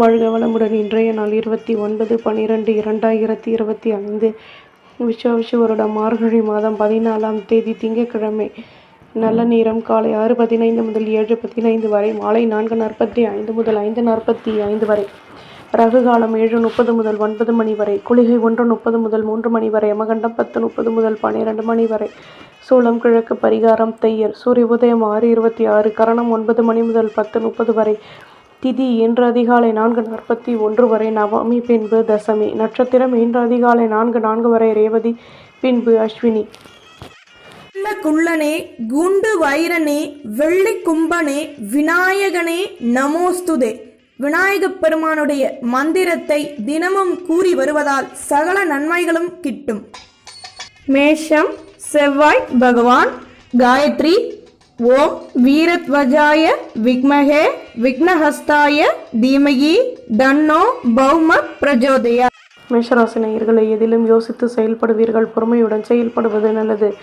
வாழ்க வளமுடன். இன்றைய நாள் இருபத்தி ஒன்பது பன்னிரெண்டு இரண்டாயிரத்தி இருபத்தி ஐந்து. விஸ்வாவிசு வருடம் மார்கழி மாதம் பதினாலாம் தேதி திங்கட்கிழமை. நல்ல நேரம் காலை ஆறு பதினைந்து முதல் ஏழு பதினைந்து வரை மாலை நான்கு நாற்பத்தி ஐந்து முதல் ஐந்து நாற்பத்தி ஐந்து வரை. ரகு காலம் ஏழு முப்பது முதல் ஒன்பது மணி வரை குளிகை ஒன்று முப்பது முதல் மூன்று மணி வரை யமகண்டம் பத்து முப்பது முதல் பன்னிரெண்டு மணி வரை. சூளம் கிழக்கு பரிகாரம் தையர் சூரிய உதயம் ஆறு இருபத்தி ஆறு கரணம் ஒன்பது மணி முதல் பத்து முப்பது வரை. திதி இன்று அதிகாலை நான்கு நாற்பத்தி ஒன்று வரை நவமி பின்பு தசமி. நட்சத்திரம் இன்று அதிகாலை நான்கு நான்கு வரை ரேவதி பின்பு அஸ்வினி. குள்ள குள்ளனே குண்டு வைரனே வெள்ளி கும்பனே விநாயகனே நமோஸ்துதே. விநாயகப் பெருமானுடைய மந்திரத்தை தினமும் கூறி வருவதால் சகல நன்மைகளும் கிட்டும். மேஷம் செவ்வாய் பகவான் காயத்ரி ஓம் வீரத்வஜாய விக்மகே விக்னஹஸ்தாய தீமகி தன்னோ பௌம பிரஜோதயா. மேஷராசினியர்களை எதிலும் யோசித்து செயல்படுவீர்கள். பொறுமையுடன் செயல்படுவது நல்லது.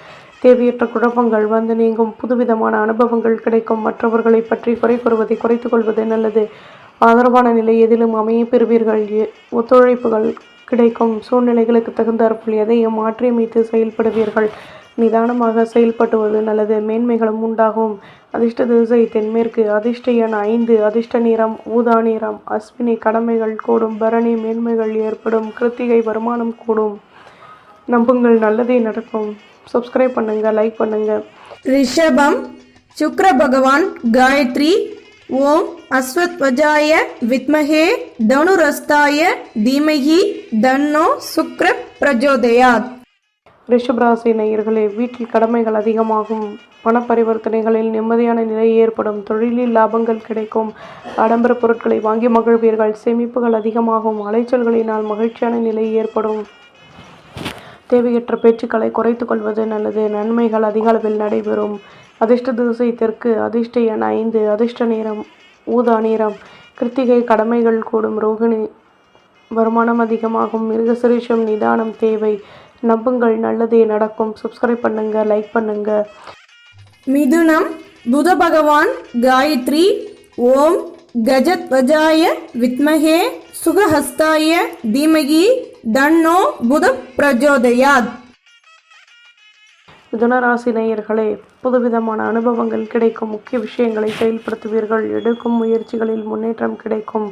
தேவையற்ற குழப்பங்கள் வந்து நீங்கும். புதுவிதமான அனுபவங்கள் கிடைக்கும். மற்றவர்களை பற்றி குறை கூறுவதை குறைத்துக் கொள்வது நல்லது. ஆதரவான நிலை எதிலும் அமைய பெறுவீர்கள். எ- ஒத்துழைப்புகள் கிடைக்கும். சூழ்நிலைகளுக்கு தகுந்தாற்போல் எதையும் மாற்றியமைத்து செயல்படுவீர்கள். நிதானமாக செயல்படுவது நல்லது. மேன்மைகளும் உண்டாகும். அதிர்ஷ்ட திசை தென்மேற்கு. அதிர்ஷ்ட எண் ஐந்து. அதிர்ஷ்ட நிறம் ஊதா நிறம். அஸ்வினி கடமைகள் கூடும். பரணி மேன்மைகள் ஏற்படும். கிருத்திகை வருமானம் கூடும். நம்புங்கள். நல்லதே நடக்கும். சப்ஸ்கிரைப் பண்ணுங்க. லைக் பண்ணுங்க. ரிஷபம். சுக்ர பகவான். காயத்ரி. ஓம். அஸ்வத்வஜாய. வித்மகே. தனுரஸ்தாய. தீமகி. தன்னோ. சுக்ர. பிரஜோதயாத். ரிஷபராசி நேயர்களே வீட்டில் கடமைகள் அதிகமாகும். பண பரிவர்த்தனைகளில் நிம்மதியான நிலை ஏற்படும். தொழிலில் லாபங்கள் கிடைக்கும். ஆடம்பர பொருட்களை வாங்கி மகிழ்வீர்கள். சேமிப்புகள் அதிகமாகும். அலைச்சல்களினால் மகிழ்ச்சியான நிலை ஏற்படும். தேவையற்ற பேச்சுக்களை குறைத்துக் கொள்வது நல்லது. நன்மைகள் அதிக அளவில் நடைபெறும். அதிர்ஷ்ட திசை தெற்கு அதிர்ஷ்ட எண் ஐந்து அதிர்ஷ்ட நேரம் ஊதா நேரம் கிருத்திகை கடமைகள் கூடும். ரோகிணி வருமானம் அதிகமாகும். மிருகசிரீஷம் நிதானம் தேவை. நம்புங்கள் நல்லதே நடக்கும். சப்ஸ்கிரைப் பண்ணுங்க லைக் பண்ணுங்க. மிதுனம் புத பகவான் காயத்ரி ஓம் கஜத்வஜாய வித்மகே சுகஹஸ்தாய தீமகி தன்னோ புத பிரஜோதயாத். மிதுன ராசி நேயர்களே புதுவிதமான அனுபவங்கள் கிடைக்கும். முக்கிய விஷயங்களை செயல்படுத்துவீர்கள். எடுக்கும் முயற்சிகளில் முன்னேற்றம் கிடைக்கும்.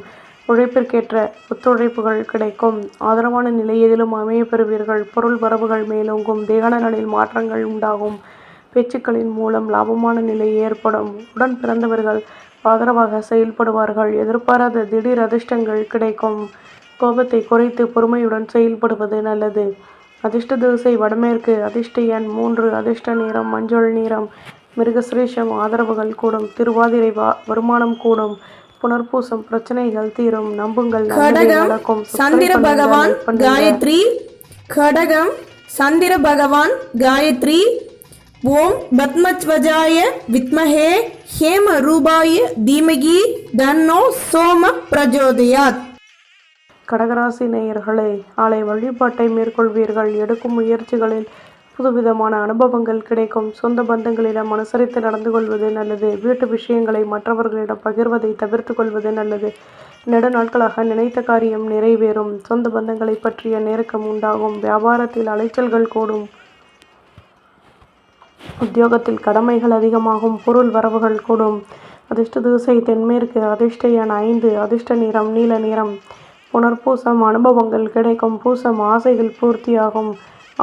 உழைப்பிற்கேற்ற ஒத்துழைப்புகள் கிடைக்கும். ஆதரவான நிலை எதிலும் அமைய பெறுவீர்கள். பொருள் வரவுகள் மேலோங்கும். தேகநலனில் மாற்றங்கள் உண்டாகும். பேச்சுக்களின் மூலம் லாபமான நிலை ஏற்படும். உடன் பிறந்தவர்கள் ஆதரவாக செயல்படுவார்கள். எதிர்பாராத திடீர் அதிர்ஷ்டங்கள் கிடைக்கும். கோபத்தை குறைத்து பொறுமையுடன் செயல்படுவது நல்லது. அதிர்ஷ்ட திசை வடமேற்கு. அதிர்ஷ்ட எண் மூன்று. அதிர்ஷ்ட நிறம் மஞ்சள் நிறம். மிருகசிரேஷம். ஆதரவுகள் கூடும். திருவாதிரை வா- வருமானம் கூடும். புனர்பூசம் பிரச்சனைகள் தீரும். நம்புங்கள் நடக்கும் சந்திர பகவான். காயத்ரி. கடகம் சந்திர பகவான் காயத்ரி. ஓம் பத்மத்வஜாய வித்மஹே ஹேம ரூபாய தீமகி தன்னோ சோம பிரஜோதயாத். கடகராசி நேயர்களே ஆலை வழிபாட்டை மேற்கொள்வீர்கள். எடுக்கும் முயற்சிகளில் புதுவிதமான அனுபவங்கள் கிடைக்கும். சொந்த பந்தங்களிடம் அனுசரித்து நடந்து கொள்வது நல்லது. வீட்டு விஷயங்களை மற்றவர்களிடம் பகிர்வதை தவிர்த்து கொள்வது நல்லது. நெடு நாட்களாக நினைத்த காரியம் நிறைவேறும். சொந்த பந்தங்களை பற்றிய நெருக்கம் உண்டாகும். வியாபாரத்தில் அலைச்சல்கள் கூடும். உத்தியோகத்தில் கடமைகள் அதிகமாகும். பொருள் வரவுகள் கூடும். அதிர்ஷ்ட திசை தென்மேற்கு அதிர்ஷ்ட எண் ஐந்து அதிர்ஷ்ட நிறம் நீல நிறம். புனர்பூசம் அனுபவங்கள் கிடைக்கும். பூசம் ஆசைகள் பூர்த்தியாகும்.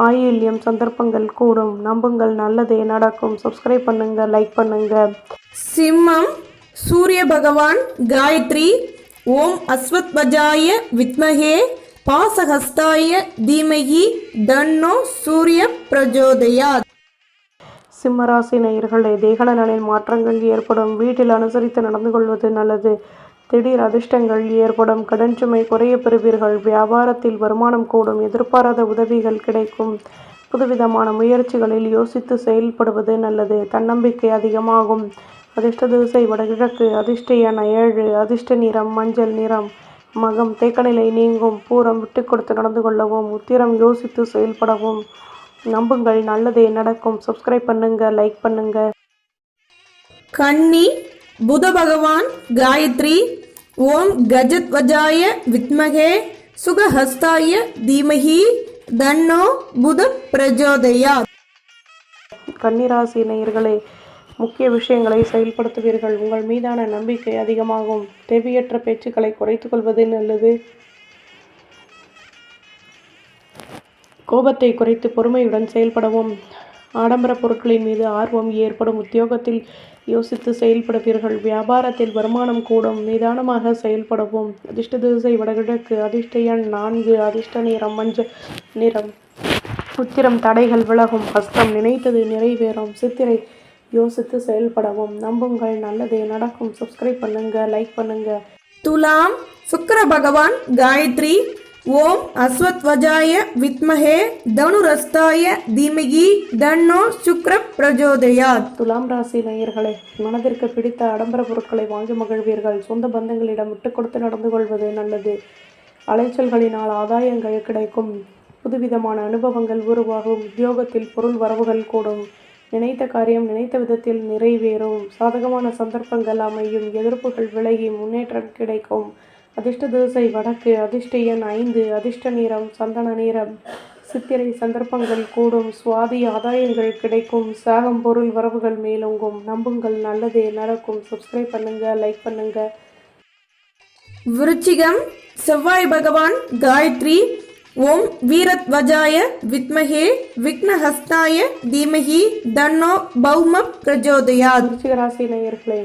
ஆயில்யம் சந்தர்ப்பங்கள் கூடும். நம்புங்கள் நல்லதே நடக்கும். சப்ஸ்கிரைப் பண்ணுங்க லைக் பண்ணுங்க. சிம்மம் சூரிய பகவான் காயத்ரி ஓம் அஸ்வத்வஜாய வித்மஹே பாசஹஸ்தாய தீமகி தன்னோ சூரிய பிரஜோதயாத். சிம்மராசி நேயர்களே தேகநலனில் மாற்றங்கள் ஏற்படும். வீட்டில் அனுசரித்து நடந்து கொள்வது நல்லது. திடீர் அதிர்ஷ்டங்கள் ஏற்படும் கடன் சுமை குறைய பெறுவீர்கள். வியாபாரத்தில் வருமானம் கூடும் எதிர்பாராத உதவிகள் கிடைக்கும். புதுவிதமான முயற்சிகளில் யோசித்து செயல்படுவது நல்லது. தன்னம்பிக்கை அதிகமாகும். அதிர்ஷ்ட திசை வடகிழக்கு அதிர்ஷ்ட எண் ஏழு அதிர்ஷ்ட நிறம் மஞ்சள் நிறம். மகம் தேக்கநிலை நீங்கும். பூரம் விட்டு கொடுத்து நடந்து கொள்ளவும் உத்திரம் யோசித்து செயல்படவும். நம்புங்கள் நல்லதே நடக்கும். சப்ஸ்கிரைப் பண்ணுங்க லைக் பண்ணுங்க. கன்னி புத பகவான் காயத்ரி ஓம் கஜத்வஜாய வித்மகே சுகஹஸ்தாய தீமகி தன்னோ புத பிரஜோதயா கன்னிராசி நேயர்களே முக்கிய விஷயங்களை செயல்படுத்துவீர்கள். உங்கள் மீதான நம்பிக்கை அதிகமாகும். தேவையற்ற பேச்சுக்களை குறைத்துக் கொள்வது நல்லது. கோபத்தை குறைத்து பொறுமையுடன் செயல்படவும். ஆடம்பர பொருட்களின் மீது ஆர்வம் ஏற்படும் உத்தியோகத்தில் யோசித்து செயல்படுவீர்கள். வியாபாரத்தில் வருமானம் கூடும். நிதானமாக செயல்படவும். அதிர்ஷ்ட திசை வடகிழக்கு. அதிர்ஷ்ட எண் நான்கு. அதிர்ஷ்ட நிறம் மஞ்சள் நிறம். உத்திரம் தடைகள் விலகும். கஷ்டம் நினைத்தது நிறைவேறும். சித்திரை யோசித்து செயல்படவும். நம்புங்கள். நல்லதே நடக்கும். சப்ஸ்கிரைப் பண்ணுங்க. லைக் பண்ணுங்க. துலாம் சுக்கர பகவான் காயத்ரி ஓம் அஸ்வத்வஜாய வித்மஹே தனுரஸ்தாய தீமகி தன்னோ சுக்ர பிரஜோதயாத். துலாம் ராசி நேயர்களே மனதிற்கு பிடித்த ஆடம்பர பொருட்களை வாங்கி மகிழ்வீர்கள். சொந்த பந்தங்களிடம் விட்டு கொடுத்து நடந்து கொள்வது நல்லது. அலைச்சல்களினால் ஆதாயங்கள் கிடைக்கும். புதுவிதமான அனுபவங்கள் உருவாகும். உத்தியோகத்தில் பொருள் வரவுகள் கூடும். நினைத்த காரியம் நினைத்த விதத்தில் நிறைவேறும். சாதகமான சந்தர்ப்பங்கள் அமையும். எதிர்ப்புகள் விலகி முன்னேற்றம் கிடைக்கும். அதிர்ஷ்ட திசை வடக்கு அதிர்ஷ்ட எண் ஐந்து அதிர்ஷ்ட நிறம் சந்தன நிறம். சித்திரை சந்தர்ப்பங்கள் கூடும் சுவாதி ஆதாயங்கள் கிடைக்கும் சாகம் பொருள் வரவுகள் மேலோங்கும். நம்புங்கள் நல்லதே நடக்கும். சப்ஸ்கிரைப் பண்ணுங்க லைக் பண்ணுங்க. விருச்சிகம் செவ்வாய் பகவான் காயத்ரி ஓம் வீரத்வஜாய வித்மஹே விக்னஹஸ்தாய தீமஹி தன்னோ பௌம பிரஜோதயாத். விருச்சிக ராசி நேயர்களே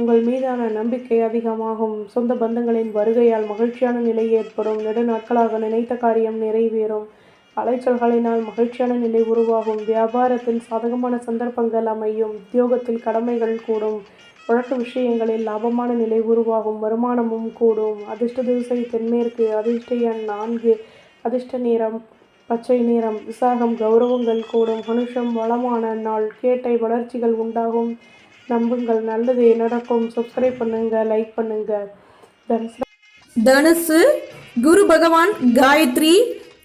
உங்கள் மீதான நம்பிக்கை அதிகமாகும். சொந்த பந்தங்களின் வருகையால் மகிழ்ச்சியான நிலை ஏற்படும். நெடுநாட்களாக நினைத்த காரியம் நிறைவேறும். அலைச்சல்களினால் மகிழ்ச்சியான நிலை உருவாகும். வியாபாரத்தில் சாதகமான சந்தர்ப்பங்கள் அமையும். உத்தியோகத்தில் கடமைகள் கூடும். வழக்கு விஷயங்களில் லாபமான நிலை உருவாகும். வருமானமும் கூடும். அதிர்ஷ்ட திசை தென்மேற்கு அதிர்ஷ்ட எண் நான்கு. அதிர்ஷ்ட நேரம் பச்சை நேரம் விசாகம் கௌரவங்கள் கூடும். மனுஷம் வளமான நாள். கேட்டை வளர்ச்சிகள் உண்டாகும். நம்புங்கள். நல்லதே நடக்கும். சப்ஸ்கிரைப் பண்ணுங்க லைக் பண்ணுங்க. தனுசு தனுசு குரு பகவான் காயத்ரி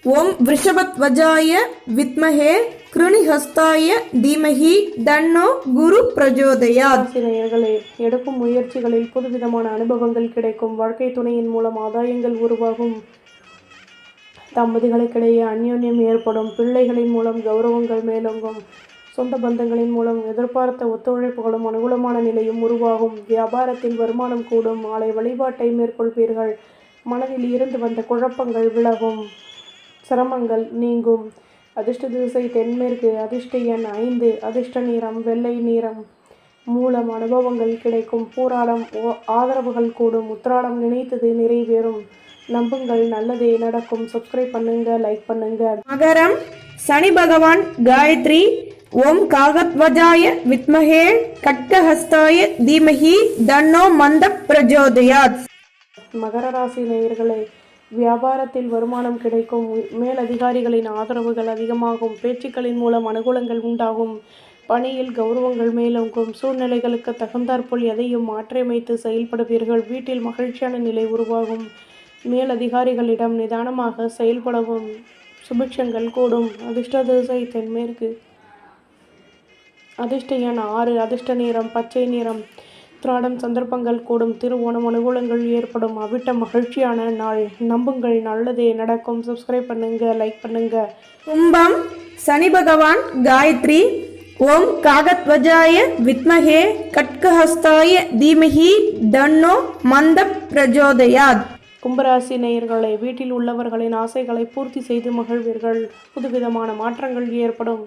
ஓம் விஷபத்வஜாய வித்மஹே கிருணிஹஸ்தாய தீமஹி தன்னோ குரு பிரஜோதயாத். ராசி நேயர்களே எடுக்கும் முயற்சிகளில் புதுவிதமான அனுபவங்கள் கிடைக்கும். வாழ்க்கை துணையின் மூலம் ஆதாயங்கள் உருவாகும். தம்பதிகளுக்கிடையே அந்யோன்யம் ஏற்படும். பிள்ளைகளின் மூலம் கௌரவங்கள் மேலோங்கும். சொந்த பந்தங்களின் மூலம் எதிர்பார்த்த ஒத்துழைப்புகளும் அனுகூலமான நிலையும் உருவாகும். வியாபாரத்தில் வருமானம் கூடும். ஆலை வழிபாட்டை மேற்கொள்வீர்கள். மனதில் இருந்து வந்த குழப்பங்கள் விலகும். சிரமங்கள் நீங்கும். அதிர்ஷ்ட திசை தென்மேற்கு அதிர்ஷ்ட எண் ஐந்து அதிர்ஷ்ட நிறம் வெள்ளை நிறம். மூலம் அனுபவங்கள் கிடைக்கும். போராடம் ஓ- ஆதரவுகள் கூடும். உத்திராடம் நினைத்தது நிறைவேறும். நம்புங்கள் நல்லதே நடக்கும். சப்ஸ்கிரைப் பண்ணுங்க லைக் பண்ணுங்க. மகரம் சனி பகவான் காயத்ரி ஓம் காகத்வஜாய வித்மகே கட்கஹஸ்தாய தீமஹி தன்னோ மந்த பிரஜோதயாத். மகர ராசி நேயர்களே வியாபாரத்தில் வருமானம் கிடைக்கும் மேலதிகாரிகளின் ஆதரவுகள் அதிகமாகும் பேச்சுக்களின் மூலம் அனுகூலங்கள் உண்டாகும் பணியில் கௌரவங்கள் மேலோங்கும் சூழ்நிலைகளுக்கு தகுந்தாற்போல் எதையும் மாற்றியமைத்து செயல்படுவீர்கள் வீட்டில் மகிழ்ச்சியான நிலை உருவாகும் மேலதிகாரிகளிடம் நிதானமாக செயல்படவும் சுபிட்சங்கள் கூடும் அதிர்ஷ்ட திசை தென்மேற்கு அதிர்ஷ்ட எண் ஆறு அதிர்ஷ்ட நிறம் பச்சை நிறம். திராடம் சந்தர்ப்பங்கள் கூடும் திருவோணம் அனுகூலங்கள் ஏற்படும். அவிட்ட மகிழ்ச்சியான நாள். நம்புங்கள் நல்லதே நடக்கும். சப்ஸ்கிரைப் பண்ணுங்க லைக் பண்ணுங்க. கும்பம் சனி பகவான் காயத்ரி. ஓம் காகத்வஜாய வித்மஹே கட்கஹஸ்தாய தீமஹி தன்னோ மந்த பிரஜோதயாத். கும்பராசி நேயர்களே வீட்டில் உள்ளவர்களின் ஆசைகளை பூர்த்தி செய்து மகிழ்வீர்கள். புதுவிதமான மாற்றங்கள் ஏற்படும்.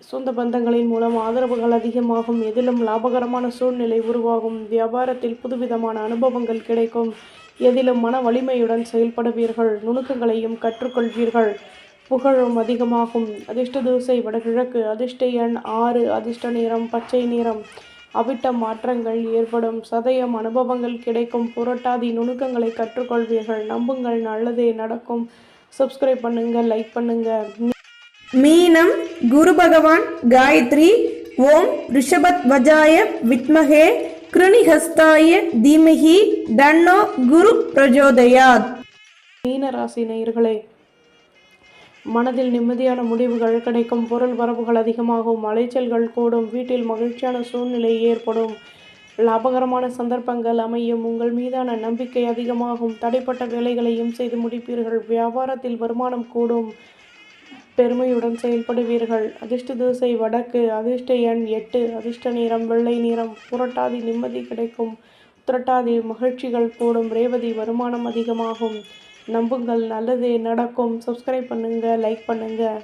சொந்த பந்தங்களின் மூலம் ஆதரவுகள் அதிகமாகும். எதிலும் லாபகரமான சூழ்நிலை உருவாகும். வியாபாரத்தில் புதுவிதமான அனுபவங்கள் கிடைக்கும். எதிலும் மன வலிமையுடன் செயல்படுவீர்கள். நுணுக்கங்களையும் கற்றுக்கொள்வீர்கள். புகழும் அதிகமாகும். அதிர்ஷ்ட தூசை வடகிழக்கு. அதிர்ஷ்ட எண் ஆறு. அதிர்ஷ்ட நிறம் பச்சை நிறம். அவிட்ட மாற்றங்கள் ஏற்படும். சதயம் அனுபவங்கள் கிடைக்கும். புரட்டாதி நுணுக்கங்களை கற்றுக்கொள்வீர்கள். நம்புங்கள். நல்லதே நடக்கும். சப்ஸ்கிரைப் பண்ணுங்கள் லைக் பண்ணுங்கள் மீனம் குரு பகவான் காயத்ரி ஓம் ரிஷபத்வஜாய வித்மகே கிருணிஹஸ்தாய தீமகி தன்னோ குரு பிரஜோதயாத். மீன ராசி நேயர்களே மனதில் நிம்மதியான முடிவுகள் கிடைக்கும் பொருள் வரவுகள் அதிகமாகும் அலைச்சல்கள் கூடும் வீட்டில் மகிழ்ச்சியான சூழ்நிலை ஏற்படும். லாபகரமான சந்தர்ப்பங்கள் அமையும் உங்கள் மீதான நம்பிக்கை அதிகமாகும் தடைப்பட்ட வேலைகளையும் செய்து முடிப்பீர்கள் வியாபாரத்தில் வருமானம் கூடும். பெருமையுடன் செயல்படுவீர்கள். அதிர்ஷ்ட திசை வடக்கு அதிர்ஷ்ட எண் எட்டு அதிர்ஷ்ட நிறம் வெள்ளை நிறம். புரட்டாதி நிம்மதி கிடைக்கும். புரட்டாதி மகிழ்ச்சிகள் கூடும். ரேவதி வருமானம் அதிகமாகும். நம்புங்கள். நல்லதே நடக்கும். சப்ஸ்கிரைப் பண்ணுங்கள் லைக் பண்ணுங்கள்